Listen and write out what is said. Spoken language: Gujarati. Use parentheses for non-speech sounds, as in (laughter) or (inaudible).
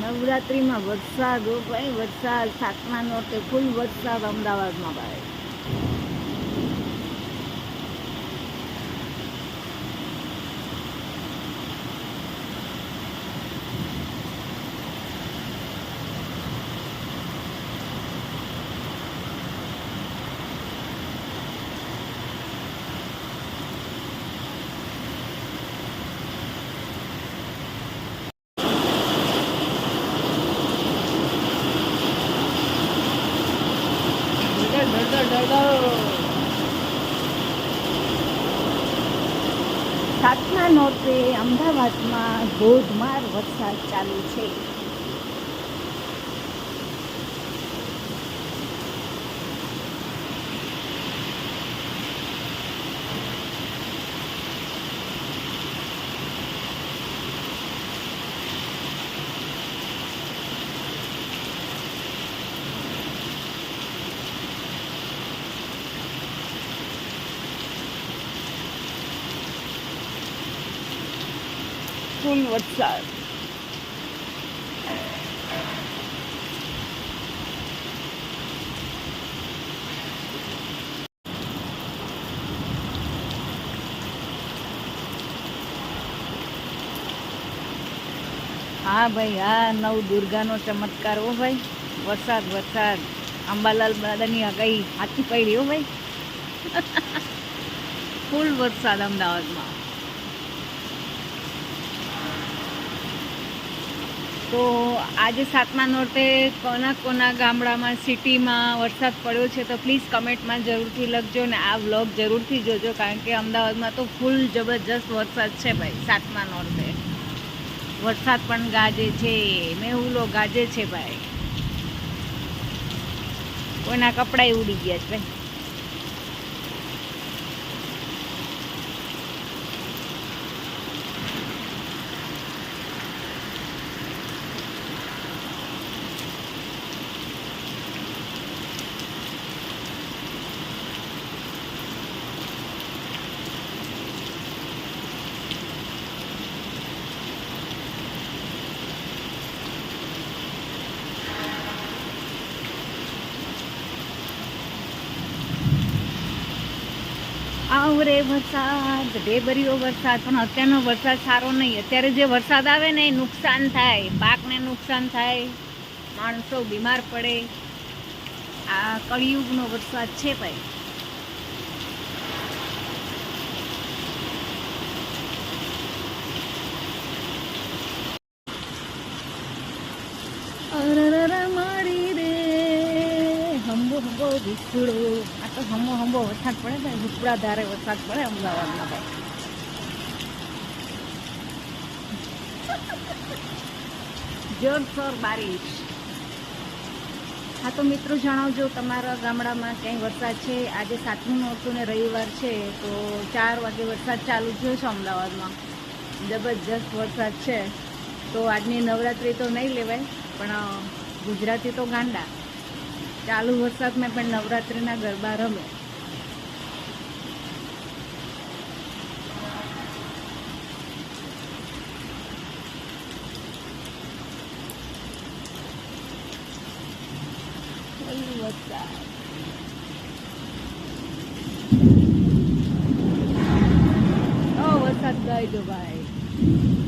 નવરાત્રિમાં વરસાદ ભાઈ વરસાદ સાતમા તે ફૂલ વરસાદ અમદાવાદમાં ભાઈ. નોરતે અમદાવાદમાં ધોધમાર વરસાદ ચાલુ છે. ફૂલ વરસાદ હા ભાઈ, હા, નવ દુર્ગાનો ચમત્કાર. હો ભાઈ, વરસાદ વરસાદ. અંબાલાલ દાદાની આગાહી સાચી પડી હો ભાઈ. (laughs) ફૂલ વરસાદ અમદાવાદમાં. તો આજે સાતમા નોરતે કોના કોના ગામડામાં, સિટીમાં વરસાદ પડ્યો છે તો પ્લીઝ કમેન્ટમાં જરૂરથી લખજો ને આ વ્લોગ જરૂરથી જોજો કારણ કે અમદાવાદમાં તો ફૂલ જબરજસ્ત વરસાદ છે ભાઈ, સાતમા નોરતે. વરસાદ પણ ગાજે છે, મેહુલો ગાજે છે ભાઈ. કોઈના કપડાય ઉડી ગયા છે ભાઈ. આવરે વરસાદ ઢેબરીઓ વરસાદ, પણ અત્યારનો વરસાદ સારો નહીં. અત્યારે જે વરસાદ આવે ને એ નુકસાન થાય. પાકને નુકસાન થાય. માણસો બીમાર પડે. આ કળિયુગનો વરસાદ છે ભાઈ. મારી રે, હંબો હંબો વિસુડો આ તો હમો હમો વરસાદ પડે ને વિસુડા ધારે વરસાદ પડે અમદાવાદમાં ભાઈ જોરશોર બારીશ હા, તો મિત્રો જણાવજો, તમારા ગામડામાં ક્યાંય વરસાદ છે? આજે સાતમું હતું ને રવિવાર છે, તો ચાર વાગે વરસાદ ચાલુ થયો છે અમદાવાદમાં. જબરજસ્ત વરસાદ છે. તો આજની નવરાત્રિ તો નહીં લેવાય, પણ ગુજરાતી તો ગાંડા. ચાલુ વરસાદમાં પણ નવરાત્રિના ગરબા રમે. વરસાદ. વરસાદ ગાય દો ભાઈ.